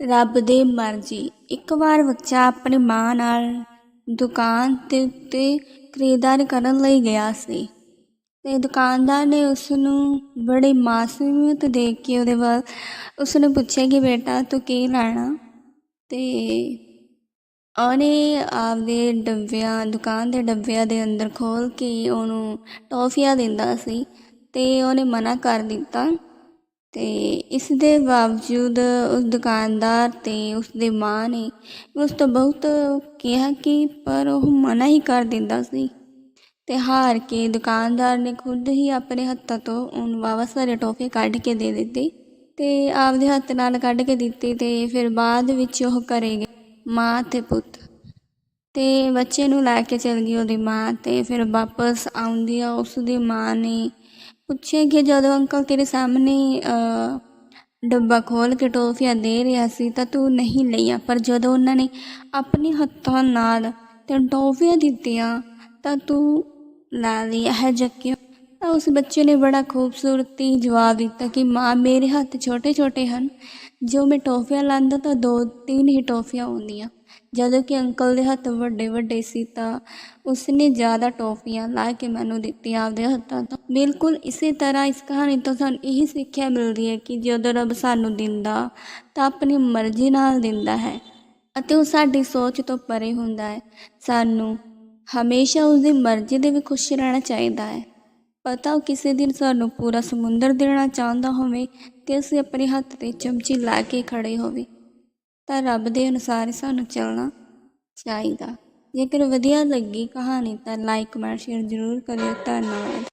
ਰੱਬ ਦੇ ਮਰਜ਼ੀ। ਇੱਕ ਵਾਰ ਬੱਚਾ ਆਪਣੀ ਮਾਂ ਨਾਲ ਦੁਕਾਨ ਦੇ ਉੱਤੇ ਖਰੀਦਦਾਰੀ ਕਰਨ ਲਈ ਗਿਆ ਸੀ ਤੇ ਦੁਕਾਨਦਾਰ ਨੇ ਉਸ ਨੂੰ ਬੜੀ ਮਾਸੂਮੀਅਤ ਦੇਖ ਕੇ ਉਹਦੇ ਵੱਲ ਉਸ ਨੂੰ ਪੁੱਛਿਆ ਕਿ ਬੇਟਾ ਤੂੰ ਕੀ ਲੈਣਾ? ਤੇ ਉਹਨੇ ਆਪਦੇ ਡੱਬਿਆਂ, ਦੁਕਾਨ ਦੇ ਡੱਬਿਆਂ ਦੇ ਅੰਦਰ ਖੋਲ ਕੇ ਉਹਨੂੰ ਟੌਫੀਆਂ ਦਿੰਦਾ ਸੀ ਤੇ ਉਹਨੇ ਮਨਾ ਕਰ ਦਿੱਤਾ ਤੇ ਇਸ ਦੇ ਬਾਵਜੂਦ ਉਸ ਦੁਕਾਨਦਾਰ ਅਤੇ ਉਸ ਮਾਂ ਨੇ ਉਸ ਤੋਂ ਬਹੁਤ ਕਿਹਾ ਕਿ ਪਰ ਉਹ ਮਨਾ ਹੀ ਕਰ ਦਿੰਦਾ ਸੀ। ਅਤੇ ਹਾਰ ਕੇ ਦੁਕਾਨਦਾਰ ਨੇ ਖੁਦ ਹੀ ਆਪਣੇ ਹੱਥਾਂ ਤੋਂ ਉਹਨੂੰ ਵਾਵਾ ਸਾਰੇ ਟੋਫੇ ਕੱਢ ਕੇ ਦੇ ਦਿੱਤੇ ਅਤੇ ਆਪਦੇ ਹੱਥ ਨਾਲ ਕੱਢ ਕੇ ਦਿੱਤੇ ਅਤੇ ਫਿਰ ਬਾਅਦ ਵਿੱਚ ਉਹ ਘਰੇ ਗਏ ਮਾਂ ਅਤੇ ਪੁੱਤ। ਤੇ ਬੱਚੇ ਨੂੰ ਲੈ ਕੇ ਚਲ ਗਈ ਉਹਦੀ ਮਾਂ ਤੇ ਫਿਰ ਵਾਪਸ ਆਉਂਦੀ ਆ ਉਸ ਦੀ ਮਾਂ ਨੇ ਪੁੱਛਿਆ ਕਿ ਜਦੋਂ ਅੰਕਲ ਤੇਰੇ ਸਾਹਮਣੇ ਡੱਬਾ ਖੋਲ ਕੇ ਟੋਫੀਆਂ ਦੇ ਰਿਹਾ ਸੀ ਤਾਂ ਤੂੰ ਨਹੀਂ ਲਈਆਂ, ਪਰ ਜਦੋਂ ਉਹਨਾਂ ਨੇ ਆਪਣੇ ਹੱਥਾਂ ਨਾਲ ਤੇ ਟੋਫੀਆਂ ਦਿੱਤੀਆਂ ਤਾਂ ਤੂੰ ਲਾ ਲਿਆ ਹੈ ਜੱਕਿਓ ਤਾਂ ਉਸ ਬੱਚੇ ਨੇ ਬੜਾ ਖੂਬਸੂਰਤੀ ਜਵਾਬ ਦਿੱਤਾ ਕਿ ਮਾਂ, ਮੇਰੇ ਹੱਥ ਛੋਟੇ ਛੋਟੇ ਹਨ। ਜੋ ਮੈਂ ਟੋਫੀਆਂ ਲਾਂਦਾ ਤਾਂ ਦੋ ਤਿੰਨ ਹੀ ਟੋਫੀਆਂ ਆਉਂਦੀਆਂ। ਜਦੋਂ ਕਿ ਅੰਕਲ ਦੇ ਹੱਥ ਵੱਡੇ ਵੱਡੇ ਸੀ ਤਾਂ ਉਸਨੇ ਜ਼ਿਆਦਾ ਟੋਫੀਆਂ ਲਾ ਕੇ ਮੈਨੂੰ ਦਿੱਤੀਆਂ ਆਪਦੇ ਹੱਥਾਂ ਤੋਂ। ਬਿਲਕੁਲ ਇਸੇ ਤਰ੍ਹਾਂ ਇਸ ਕਹਾਣੀ ਤੋਂ ਸਾਨੂੰ ਇਹ ਸਿੱਖਿਆ ਮਿਲਦੀ ਹੈ ਕਿ ਜਦੋਂ ਰੱਬ ਸਾਨੂੰ ਦਿੰਦਾ ਤਾਂ ਆਪਣੀ ਮਰਜ਼ੀ ਨਾਲ ਦਿੰਦਾ ਹੈ ਅਤੇ ਉਹ ਸਾਡੀ ਸੋਚ ਤੋਂ ਪਰੇ ਹੁੰਦਾ ਹੈ। ਸਾਨੂੰ ਹਮੇਸ਼ਾ ਉਸਦੀ ਮਰਜ਼ੀ ਦੇ ਵੀ ਖੁਸ਼ ਰਹਿਣਾ ਚਾਹੀਦਾ ਹੈ। ਪਤਾ ਉਹ ਕਿਸੇ ਦਿਨ ਸਾਨੂੰ ਪੂਰਾ ਸਮੁੰਦਰ ਦੇਣਾ ਚਾਹੁੰਦਾ ਹੋਵੇ ਤੇ ਅਸੀਂ ਆਪਣੇ ਹੱਥ ਤੇ ਚਮਚੀ ਲਾ ਕੇ ਖੜੇ ਹੋਵੇ। ਤਾਂ ਰੱਬ ਦੇ ਅਨੁਸਾਰ ਹੀ ਸਾਨੂੰ ਚੱਲਣਾ ਚਾਹੀਦਾ। ਜੇਕਰ ਵਧੀਆ ਲੱਗੀ ਕਹਾਣੀ ਤਾਂ ਲਾਈਕ ਕਮੈਂਟ ਸ਼ੇਅਰ ਜ਼ਰੂਰ ਕਰਿਓ। ਧੰਨਵਾਦ।